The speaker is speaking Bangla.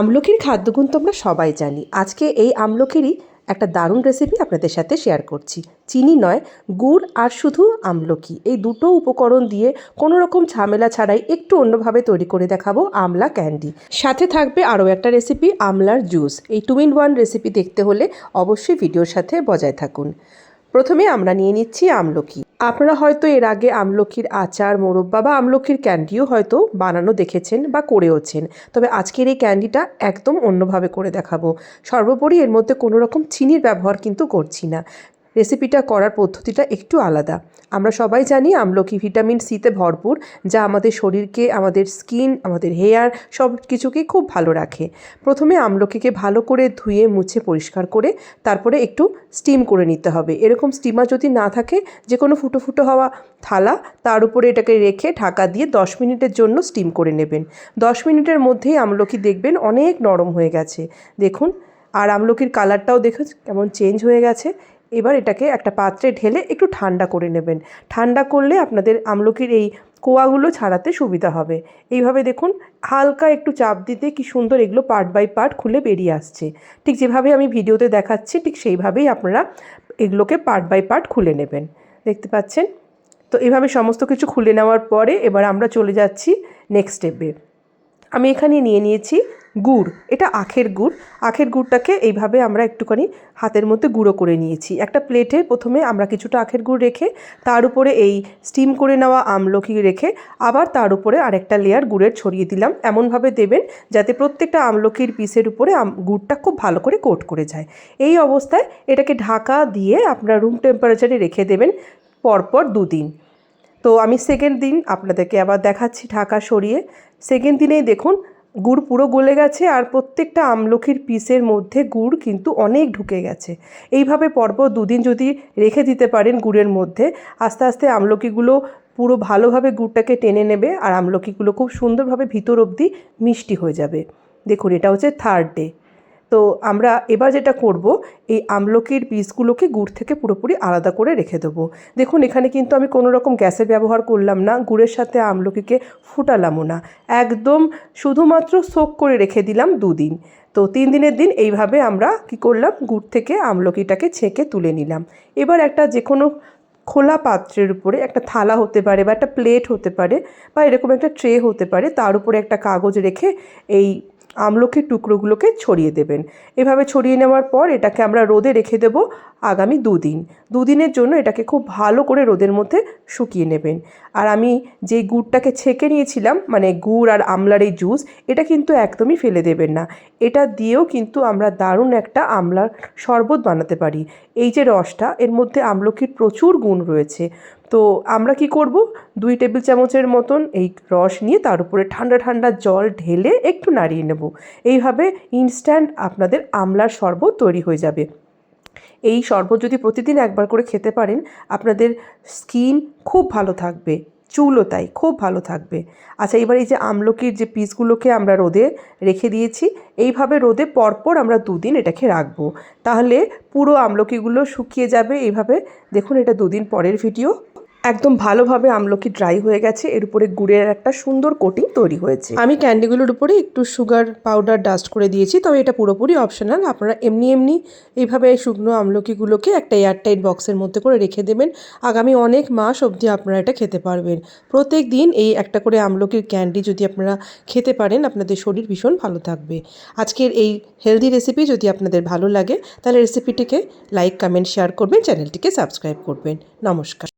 আমলকির খাদ্যগুণ তো আমরা সবাই জানি। আজকে এই আমলকিরই একটা দারুণ রেসিপি আপনাদের সাথে শেয়ার করছি। চিনি নয়, গুড় আর শুধু আমলকি। এই দুটো উপকরণ দিয়ে কোনো রকম ঝামেলা ছাড়াই একটু অন্যভাবে তৈরি করে দেখাবো আমলা ক্যান্ডি। সাথে থাকবে আরও একটা রেসিপি আমলার জুস এই টু ইন ওয়ান রেসিপি দেখতে হলে অবশ্যই ভিডিওর সাথে বজায় থাকুন। প্রথমে আমরা নিয়ে নিচ্ছি আমলকি। আপনারা হয়তো এর আগে আমলকির আচার, মোরব্বা বা আমলকির ক্যান্ডিও হয়তো বানানো দেখেছেন বা করেওছেন। তবে আজকের এই ক্যান্ডিটা একদম অন্যভাবে করে দেখাবো। সর্বোপরি এর মধ্যে কোনো রকম চিনির ব্যবহার কিন্তু করছি না। রেসিপিটা করার পদ্ধতিটা একটু আলাদা। আমরা সবাই জানি আমলকি ভিটামিন সিতে ভরপুর, যা আমাদের শরীরকে, আমাদের স্কিন, আমাদের হেয়ার, সব কিছুকেই খুব ভালো রাখে। প্রথমে আমলকিকে ভালো করে ধুয়ে, মুছে পরিষ্কার করে, তারপরে একটু স্টিম করে নিতে হবে। এরকম স্টিমার যদি না থাকে, যে কোনো ফুটো ফুটো হওয়া থালা, তার উপরে এটাকে রেখে ঢাকা দিয়ে দশ মিনিটের জন্য স্টিম করে নেবেন। দশ মিনিটের মধ্যেই আমলকি দেখবেন অনেক নরম হয়ে গেছে। দেখুন, আর আমলকির কালারটাও দেখুন, কেমন চেঞ্জ হয়ে গেছে। এবার এটাকে একটা পাত্রে ঢেলে একটু ঠান্ডা করে নেবেন। ঠান্ডা করলে আপনাদের আমলকির এই কোয়াগুলো ছাড়াতে সুবিধা হবে। এইভাবে দেখুন, হালকা একটু চাপ দিতে কি সুন্দর এগুলো পার্ট বাই পার্ট খুলে বেরিয়ে আসছে। ঠিক যেভাবে আমি ভিডিওতে দেখাচ্ছি, ঠিক সেইভাবেই আপনারা এগুলোকে পার্ট বাই পার্ট খুলে নেবেন। দেখতে পাচ্ছেন? তো এইভাবে সমস্ত কিছু খুলে নেওয়ার পরে এবার আমরা চলে যাচ্ছি নেক্সট স্টেপে আমি এখানে নিয়ে নিয়েছি গুড়, এটা আখের গুড়। আখের গুড়টাকে এইভাবে আমরা একটুখানি হাতের মধ্যে গুঁড়ো করে নিয়েছি। একটা প্লেটে প্রথমে আমরা কিছুটা আখের গুড় রেখে, তার উপরে এই স্টিম করে নেওয়া আমলকি রেখে আবার তার উপরে আরেকটা লেয়ার গুড়ের ছড়িয়ে দিলাম। এমনভাবে দেবেন যাতে প্রত্যেকটা আমলকির পিসের উপরে গুড়টা খুব ভালো করে কোট করে যায়। এই অবস্থায় এটাকে ঢাকা দিয়ে আপনার রুম টেম্পারেচারে রেখে দেবেন পরপর দুদিন। তো আমি সেকেন্ড দিন আপনাদেরকে আবার দেখাচ্ছি ঢাকা সরিয়ে। সেকেন্ড দিনেই দেখুন, গুড় পুরো গলে গেছে আর প্রত্যেকটা আমলকির পিসের মধ্যে গুড় কিন্তু অনেক ঢুকে গেছে। এইভাবে পরপর দুদিন যদি রেখে দিতে পারেন গুড়ের মধ্যে, আস্তে আস্তে আমলকিগুলো পুরো ভালোভাবে গুড়টাকে টেনে নেবে আর আমলকিগুলো খুব সুন্দরভাবে ভিতর অবধি মিষ্টি হয়ে যাবে। দেখুন, এটা হচ্ছে থার্ড ডে তো আমরা এবার যেটা করব, এই আমলকির পিসগুলোকে গুড় থেকে পুরোপুরি আলাদা করে রেখে দেবো। দেখুন, এখানে কিন্তু আমি কোনো রকম গ্যাসের ব্যবহার করলাম না, গুড়ের সাথে আমলকিকে ফুটালামও না। একদম শুধুমাত্র সোক করে রেখে দিলাম দুদিন। তো তিন দিনের দিন এইভাবে আমরা কি করলাম, গুড় থেকে আমলকিটাকে ছেঁকে তুলে নিলাম। এবার একটা যে কোনো খোলা পাত্রের উপরে, একটা থালা হতে পারে বা একটা প্লেট হতে পারে বা এরকম একটা ট্রে হতে পারে, তার উপরে একটা কাগজ রেখে এই আমলকির টুকরোগুলোকে ছড়িয়ে দেবেন। এভাবে ছড়িয়ে নেওয়ার পর এটাকে আমরা রোদে রেখে দেব আগামী দুদিন। দুদিনের জন্য এটাকে খুব ভালো করে রোদের মধ্যে শুকিয়ে নেবেন। আর আমি যে গুড়টাকে ছেঁকে নিয়েছিলাম মানে গুড় আর আমলার এই জুস, এটা কিন্তু একদমই ফেলে দেবেন না। এটা দিয়েও কিন্তু আমরা দারুণ একটা আমলার শরবত বানাতে পারি। এই যে রসটা, এর মধ্যে আমলকির প্রচুর গুণ রয়েছে। তো আমরা কি করব? দুই টেবিল চামচের মতন এই রস নিয়ে তার উপরে ঠান্ডা ঠান্ডা জল ঢেলে একটু নাড়িয়ে নেব। এইভাবে ইনস্ট্যান্ট আপনাদের আমলার শরবত তৈরি হয়ে যাবে। এই শরবত যদি প্রতিদিন একবার করে খেতে পারেন, আপনাদের স্কিন খুব ভালো থাকবে, চুলও তাই, খুব ভালো থাকবে। আচ্ছা এবার এই যে আমলকির যে পিসগুলোকে আমরা রোদে রেখে দিয়েছি, এইভাবে রোদে পরপর আমরা দুদিন এটাকে রাখব। তাহলে পুরো আমলকিগুলো শুকিয়ে যাবে। এইভাবে দেখুন, এটা দুদিন পরের ভিডিও একদম ভালোভাবে আমলকি ড্রাই হয়ে গেছে। এর উপরে গুড়ের একটা সুন্দর কোটিং তৈরি হয়েছে। আমি ক্যান্ডিগুলোর উপরে একটু সুগার পাউডার ডাস্ট করে দিয়েছি, তবে এটা পুরোপুরি অপশনাল আপনারা এমনি এমনি এইভাবে শুকনো আমলকিগুলোকে একটা এয়ারটাইট বক্সের মধ্যে করে রেখে দেবেন। আগামী অনেক মাস অবধি আপনারা এটা খেতে পারবেন। প্রত্যেক দিন এই একটা করে আমলকির ক্যান্ডি যদি আপনারা খেতে পারেন, আপনাদের শরীর ভীষণ ভালো থাকবে। আজকের এই হেলদি রেসিপি যদি আপনাদের ভালো লাগে, তাহলে রেসিপিটিকে লাইক কমেন্ট শেয়ার করবেন চ্যানেলটিকে সাবস্ক্রাইব করবেন। নমস্কার।